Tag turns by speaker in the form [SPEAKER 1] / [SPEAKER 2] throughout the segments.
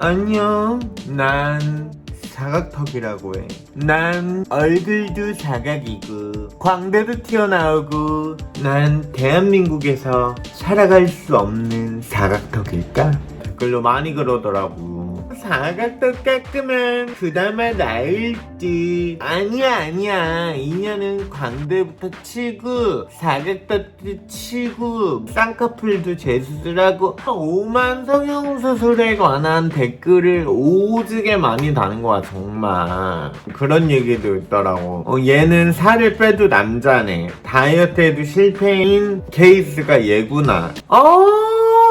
[SPEAKER 1] 안녕. 난 사각턱이라고 해. 난 얼굴도 사각이고 광대도 튀어나오고 난 대한민국에서 살아갈 수 없는 사각턱일까? 댓글로 많이 그러더라고. 사각턱 깎으면 그나마 나을지. 아니야 아니야. 인연은 광대부터 치고 사각턱도 치고 쌍꺼풀도 재수술하고 5만 성형수술에 관한 댓글을 오지게 많이 다는 거야 정말. 그런 얘기도 있더라고. 어, 얘는 살을 빼도 남자네. 다이어트에도 실패인 케이스가 얘구나. 아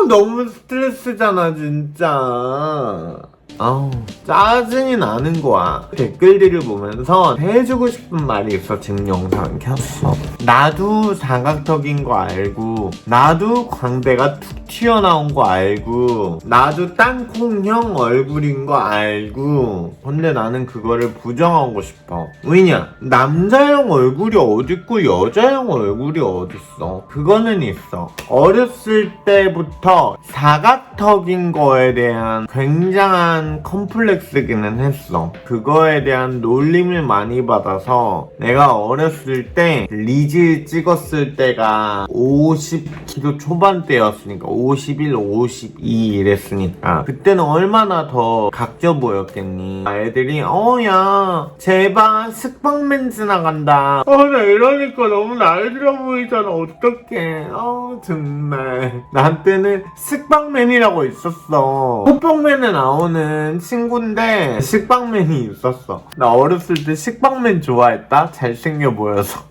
[SPEAKER 1] 너무 스트레스잖아 진짜. 아우 짜증이 나는 거야. 댓글들을 보면서 해주고 싶은 말이 있어. 지금 영상 켰어. 나도 사각턱인 거 알고 나도 광대가 툭 튀어나온 거 알고 나도 땅콩형 얼굴인 거 알고. 근데 나는 그거를 부정하고 싶어. 왜냐? 남자형 얼굴이 어딨고 여자형 얼굴이 어딨어? 그거는 있어. 어렸을 때부터 사각턱인 거에 대한 굉장한 컴플렉스기는 했어. 그거에 대한 놀림을 많이 받아서 내가 어렸을 때 리즈 찍었을 때가 50kg 초반대였으니까 51, 52 이랬으니까 그때는 얼마나 더 각져 보였겠니. 애들이 어야 제발 스팡맨 지나간다. 어나 이러니까 너무 나이 들어 보이잖아. 어떡해. 어 정말. 나한테는 스팡맨이라고 있었어. 호빵맨에 나오는 친구인데 식빵맨이 있었어. 나 어렸을 때 식빵맨 좋아했다. 잘생겨 보여서.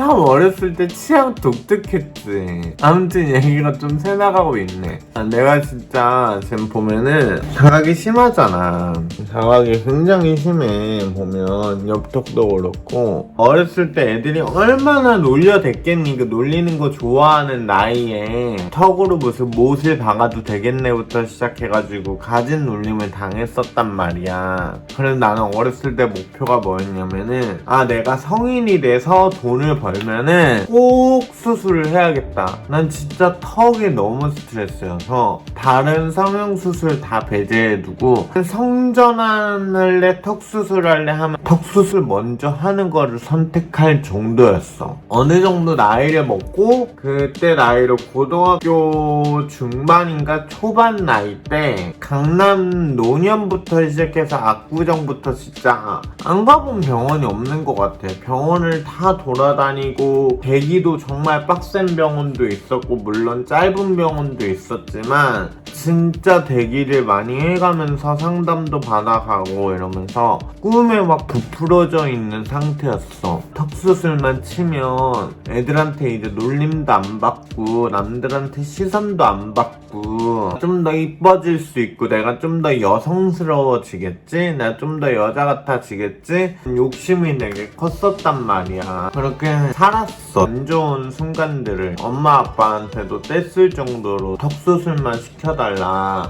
[SPEAKER 1] 참 어렸을 때 취향 독특했지. 아무튼 얘기가 좀 새나가고 있네. 아, 내가 진짜 지금 보면은 자각이 심하잖아. 자각이 굉장히 심해. 보면 엽떡도 그렇고 어렸을 때 애들이 얼마나 놀려댔겠니? 그 놀리는 거 좋아하는 나이에 턱으로 무슨 못을 박아도 되겠네부터 시작해가지고 가진 놀림을 당했었단 말이야. 그래서 나는 어렸을 때 목표가 뭐였냐면은 아 내가 성인이 돼서 돈을 벌 면은 꼭 수술을 해야겠다. 난 진짜 턱이 너무 스트레스여서 다른 성형 수술 다 배제해두고 성전환할래 턱 수술할래 하면 턱 수술 먼저 하는 거를 선택할 정도였어. 어느 정도 나이를 먹고 그때 나이로 고등학교 중반인가 초반 나이 때 강남 노년부터 시작해서 압구정부터 진짜 안 가본 병원이 없는 것 같아. 병원을 다 돌아다니 고 대기도 정말 빡센 병원도 있었고 물론 짧은 병원도 있었지만 진짜 대기를 많이 해가면서 상담도 받아가고 이러면서 꿈에 막 부풀어져 있는 상태였어. 턱 수술만 치면 애들한테 이제 놀림도 안 받고 남들한테 시선도 안 받고 좀 더 이뻐질 수 있고 내가 좀 더 여성스러워지겠지? 내가 좀 더 여자 같아지겠지? 욕심이 되게 컸었단 말이야. 그렇게 살았어. 안 좋은 순간들을 엄마 아빠한테도 뗐을 정도로 턱 수술만 시켜달라.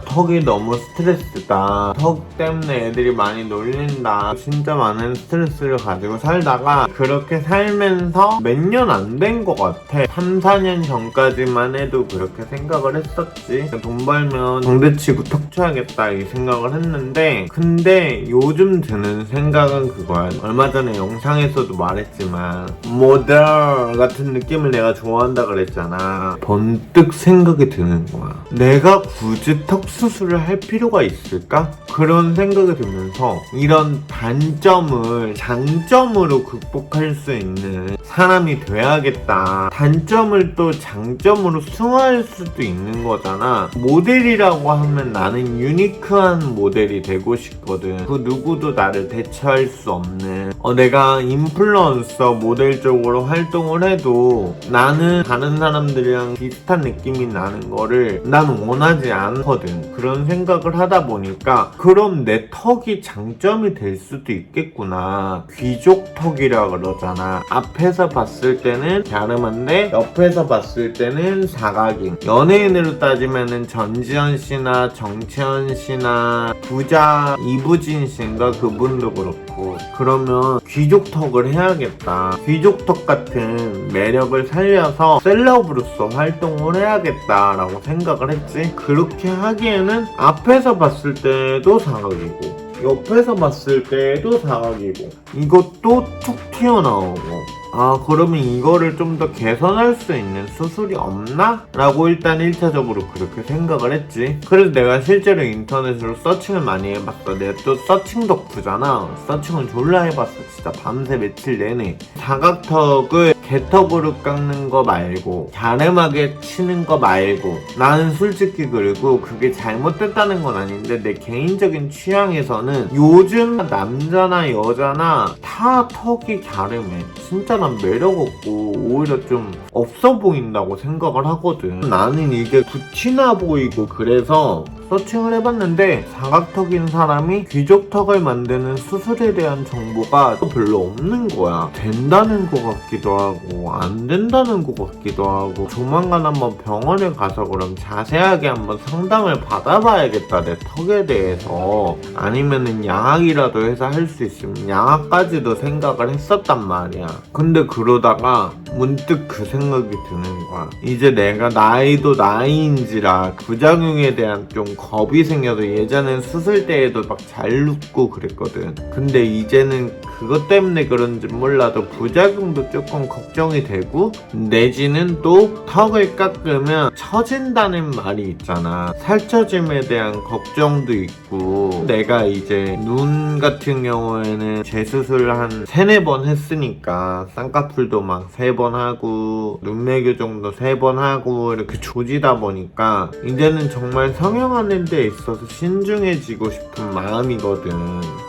[SPEAKER 1] 턱이 너무 스트레스다. 턱 때문에 애들이 많이 놀린다. 진짜 많은 스트레스를 가지고 살다가 그렇게 살면서 몇 년 안 된 것 같아. 3, 4년 전까지만 해도 그렇게 생각을 했었지. 돈 벌면 동대치고 턱 쳐야겠다 이 생각을 했는데 근데 요즘 드는 생각은 그거야. 얼마 전에 영상에서도 말했지만 모델 같은 느낌을 내가 좋아한다 그랬잖아. 번뜩 생각이 드는 거야. 내가 굳이 턱 수술을 할 필요가 있을까? 그런 생각이 들면서 이런 단점을 장점으로 극복할 수 있는 사람이 돼야겠다. 단점을 또 장점으로 승화할 수도 있는 거잖아. 모델이라고 하면 나는 유니크한 모델이 되고 싶거든. 그 누구도 나를 대체할 수 없는. 어, 내가 인플루언서 모델 쪽으로 활동을 해도 나는 다른 사람들이랑 비슷한 느낌이 나는 거를 난 원하지 않 거든. 그런 생각을 하다 보니까 그럼 내 턱이 장점이 될 수도 있겠구나. 귀족 턱이라 그러잖아. 앞에서 봤을 때는 갸름한데 옆에서 봤을 때는 사각인. 연예인으로 따지면은 전지현 씨나 정채연 씨나 부자 이부진 씨인가 그분도 그렇고 그러면 귀족 턱을 해야겠다. 귀족 턱 같은 매력을 살려서 셀럽으로서 활동을 해야겠다라고 생각을 했지. 그렇게 하기에는 앞에서 봤을 때도 사각이고 옆에서 봤을 때도 사각이고 이것도 툭 튀어나오고 아 그러면 이거를 좀 더 개선할 수 있는 수술이 없나? 라고 일단 1차적으로 그렇게 생각을 했지. 그래서 내가 실제로 인터넷으로 서칭을 많이 해봤어. 내가 또 서칭 덕후잖아. 서칭을 졸라 해봤어. 진짜 밤새 며칠 내내. 사각턱을 개턱으로 깎는 거 말고 갸름하게 치는 거 말고 나는 솔직히 그리고 그게 잘못됐다는 건 아닌데 내 개인적인 취향에서는 요즘 남자나 여자나 다 턱이 갸름해. 진짜 난 매력 없고 오히려 좀 없어 보인다고 생각을 하거든. 나는 이게 붙이나 보이고 그래서 서칭을 해봤는데 사각턱인 사람이 귀족턱을 만드는 수술에 대한 정보가 또 별로 없는 거야. 된다는 것 같기도 하고 안 된다는 것 같기도 하고 조만간 한번 병원에 가서 그럼 자세하게 한번 상담을 받아봐야겠다 내 턱에 대해서. 아니면은 양악이라도 해서 할 수 있으면 양악까지도 생각을 했었단 말이야. 근데 그러다가 문득 그 생각이 드는 거야. 이제 내가 나이도 나이인지라 부작용에 대한 좀 겁이 생겨서 예전엔 수술 때에도 막 잘 눕고 그랬거든. 근데 이제는 그것 때문에 그런지 몰라도 부작용도 조금 걱정이 되고 내지는 또 턱을 깎으면 처진다는 말이 있잖아. 살처짐에 대한 걱정도 있고 내가 이제 눈 같은 경우에는 재수술 한 세네 번 했으니까 쌍꺼풀도 막 세 번 하고 눈매 교 정도 세 번 하고 이렇게 조지다 보니까 이제는 정말 성형하는 데 있어서 신중해지고 싶은 마음이거든.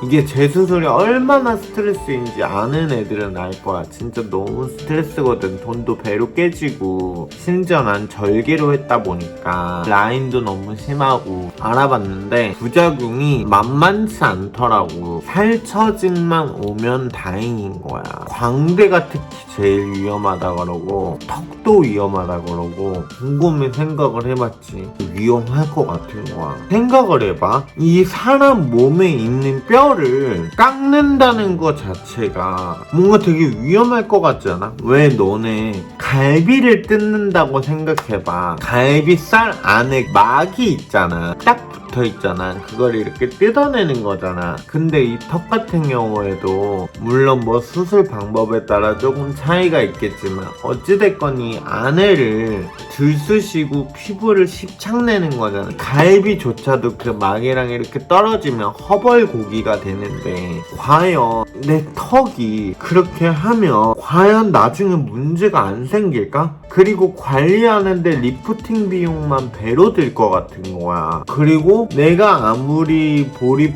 [SPEAKER 1] 이게 재수술이 얼마나 스트레스인지 아는 애들은 알 거야. 진짜 너무 스트레스거든. 돈도 배로 깨지고. 심지어 난 절개로 했다 보니까 라인도 너무 심하고 알아봤는데 부작용이 만만치 않더라고. 살처짐만 오면 다행인 거야. 광대가 특히 제일 위험하다 그러고 턱도 위험하다 그러고 곰곰이 생각을 해봤지. 위험할 것 같은 거야 생각을 해봐. 이 사람 몸에 있는 뼈를 깎는다는 것 자체가 뭔가 되게 위험할 것 같지 않아? 왜 너네 갈비를 뜯는다고 생각해봐. 갈비살 안에 막이 있잖아. 딱 붙어 있잖아. 그걸 이렇게 뜯어내는 거잖아. 근데 이 턱 같은 경우에도 물론 뭐 수술 방법에 따라 조금 차이가 있겠지만 어찌됐건 이 안에를 들쑤시고 피부를 십창내는 거잖아. 갈비조차도 그 막이랑 이렇게 떨어지면 허벌고기가 되는데 과연 내 턱이 그렇게 하면 과연 나중에 문제가 안 생길까? 그리고 관리하는데 리프팅 비용만 배로 들 것 같은 거야. 그리고 내가 아무리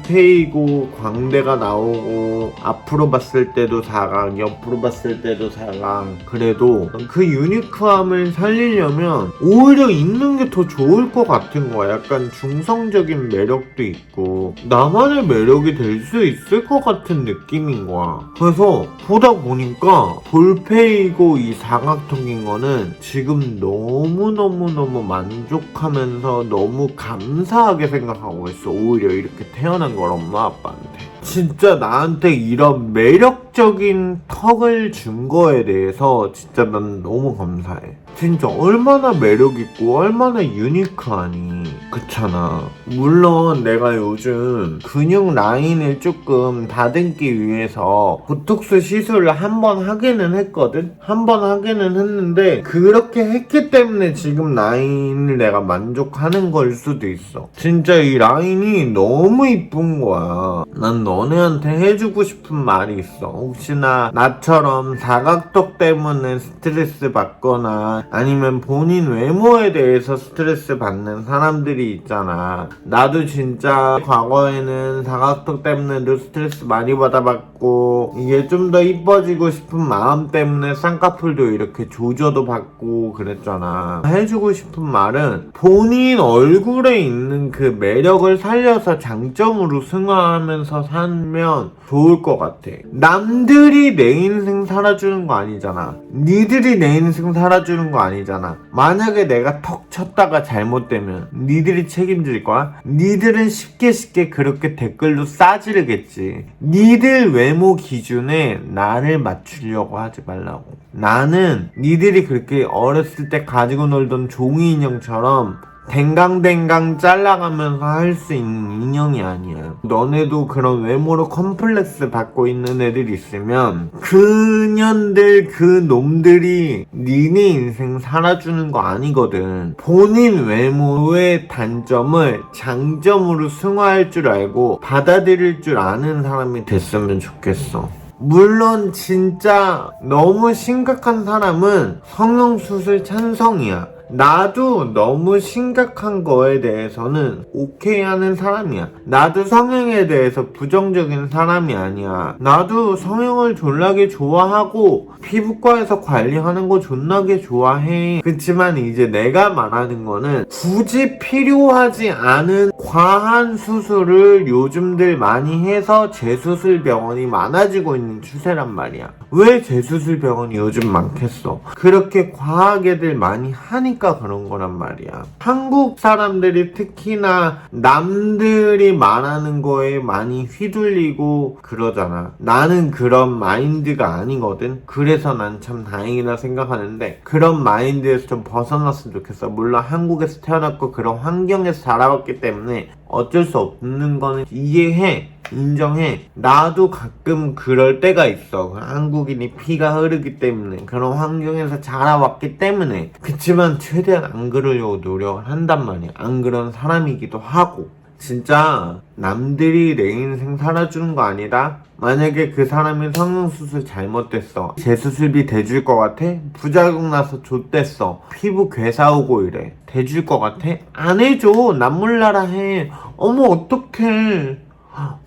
[SPEAKER 1] 패이고 광대가 나오고 앞으로 봤을 때도 사각, 옆으로 봤을 때도 사각. 그래도 그 유니크함을 살리려면 오히려 있는 게 더 좋을 것 같은 거야. 약간 중성적인 매력도 있고 나만의 매력이 될 수 있을 것 같은 느낌인 거야. 그래서 보다 보니까 볼페이고 이 사각턱인 거는 지금 너무너무너무 만족하면서 너무 감사하게 생각하고 있어. 오히려 이렇게 태어난 걸 엄마 아빠한테. 진짜 나한테 이런 매력적인 턱을 준 거에 대해서 진짜 난 너무 감사해. 진짜 얼마나 매력있고 얼마나 유니크하니. 그렇잖아. 물론 내가 요즘 근육 라인을 조금 다듬기 위해서 보톡스 시술을 한 번 하기는 했거든? 한 번 하기는 했는데 그렇게 했기 때문에 지금 라인을 내가 만족하는 걸 수도 있어. 진짜 이 라인이 너무 이쁜 거야. 난 너네한테 해주고 싶은 말이 있어. 혹시나 나처럼 사각턱 때문에 스트레스 받거나 아니면 본인 외모에 대해서 스트레스 받는 사람들이 있잖아. 나도 진짜 과거에는 사각턱 때문에도 스트레스 많이 받아봤고 이게 좀 더 이뻐지고 싶은 마음 때문에 쌍꺼풀도 이렇게 조져도 받고 그랬잖아. 해주고 싶은 말은 본인 얼굴에 있는 그 매력을 살려서 장점으로 승화하면서 살면 좋을 것 같아. 남들이 내 인생 살아주는 거 아니잖아. 니들이 내 인생 살아주는 거 아니잖아. 만약에 내가 턱 쳤다가 잘못되면 니들이 책임질 거야? 니들은 쉽게 쉽게 그렇게 댓글로 싸지르겠지. 니들 외모 기준에 나를 맞추려고 하지 말라고. 나는 니들이 그렇게 어렸을 때 가지고 놀던 종이 인형처럼 댕강댕강 잘라가면서 할 수 있는 인형이 아니야. 너네도 그런 외모로 컴플렉스 받고 있는 애들 있으면 그년들 그 놈들이 니네 인생 살아주는 거 아니거든. 본인 외모의 단점을 장점으로 승화할 줄 알고 받아들일 줄 아는 사람이 됐으면 좋겠어. 물론 진짜 너무 심각한 사람은 성형수술 찬성이야. 나도 너무 심각한 거에 대해서는 오케이 하는 사람이야. 나도 성형에 대해서 부정적인 사람이 아니야. 나도 성형을 존나게 좋아하고 피부과에서 관리하는 거 존나게 좋아해. 그치만 이제 내가 말하는 거는 굳이 필요하지 않은 과한 수술을 요즘들 많이 해서 재수술 병원이 많아지고 있는 추세란 말이야. 왜 재수술 병원이 요즘 많겠어? 그렇게 과하게들 많이 하니까 그런 거란 말이야. 한국 사람들이 특히나 남들이 말하는 거에 많이 휘둘리고 그러잖아. 나는 그런 마인드가 아니거든. 그래서 난 참 다행이라 생각하는데 그런 마인드에서 좀 벗어났으면 좋겠어. 물론 한국에서 태어났고 그런 환경에서 자라왔기 때문에 어쩔 수 없는 거는 이해해. 인정해. 나도 가끔 그럴 때가 있어. 한국인이 피가 흐르기 때문에 그런 환경에서 자라왔기 때문에. 그치만 최대한 안 그러려고 노력을 한단 말이야. 안 그런 사람이기도 하고. 진짜 남들이 내 인생 살아주는 거 아니다? 만약에 그 사람이 성형수술 잘못됐어. 재수술비 대줄 것 같아? 부작용 나서 좆됐어. 피부 괴사오고 이래. 대줄 것 같아? 안 해줘. 남 몰라라 해. 어머 어떡해.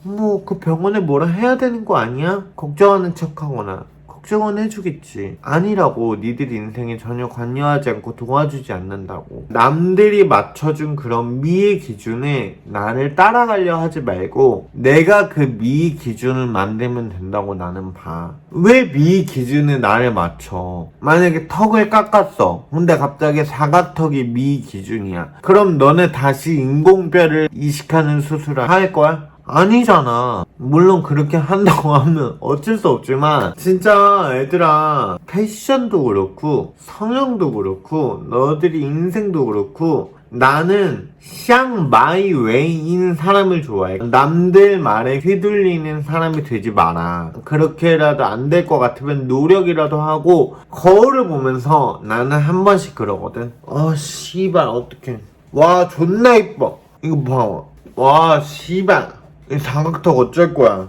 [SPEAKER 1] 어머 그 병원에 뭐라 해야 되는 거 아니야? 걱정하는 척하거나 걱정은 해주겠지. 아니라고 니들 인생에 전혀 관여하지 않고 도와주지 않는다고. 남들이 맞춰준 그런 미의 기준에 나를 따라가려 하지 말고 내가 그 미의 기준을 만들면 된다고 나는 봐왜 미의 기준에 나를 맞춰? 만약에 턱을 깎았어. 근데 갑자기 사각턱이 미의 기준이야. 그럼 너네 다시 인공뼈를 이식하는 수술을 할 거야? 아니잖아. 물론 그렇게 한다고 하면 어쩔 수 없지만 진짜 애들아 패션도 그렇고 성형도 그렇고 너들이 인생도 그렇고 나는 샹 마이 웨이인 사람을 좋아해. 남들 말에 휘둘리는 사람이 되지 마라. 그렇게라도 안 될 것 같으면 노력이라도 하고 거울을 보면서 나는 한 번씩 그러거든. 어 씨발 어떡해. 와 존나 이뻐. 이거 봐. 와 씨발. 이 사각턱 어쩔 거야.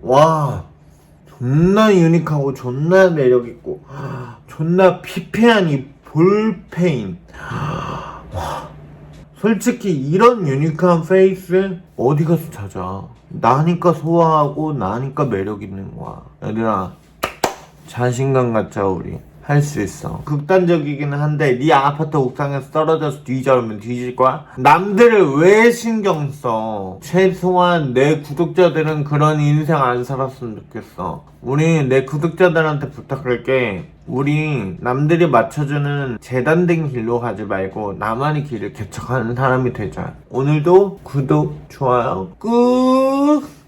[SPEAKER 1] 와, 존나 유니크하고 존나 매력 있고, 존나 피폐한 이 볼페인. 와, 솔직히 이런 유니크한 페이스 어디 가서 찾아. 나니까 소화하고 나니까 매력 있는 거야. 얘들아, 자신감 갖자 우리. 할 수 있어. 극단적이기는 한데 네 아파트 옥상에서 떨어져서 뒤져면 뒤질 거야? 남들을 왜 신경 써? 최소한 내 구독자들은 그런 인생 안 살았으면 좋겠어. 우리 내 구독자들한테 부탁할게. 우리 남들이 맞춰주는 재단된 길로 가지 말고 나만의 길을 개척하는 사람이 되자. 오늘도 구독, 좋아요, 꾹!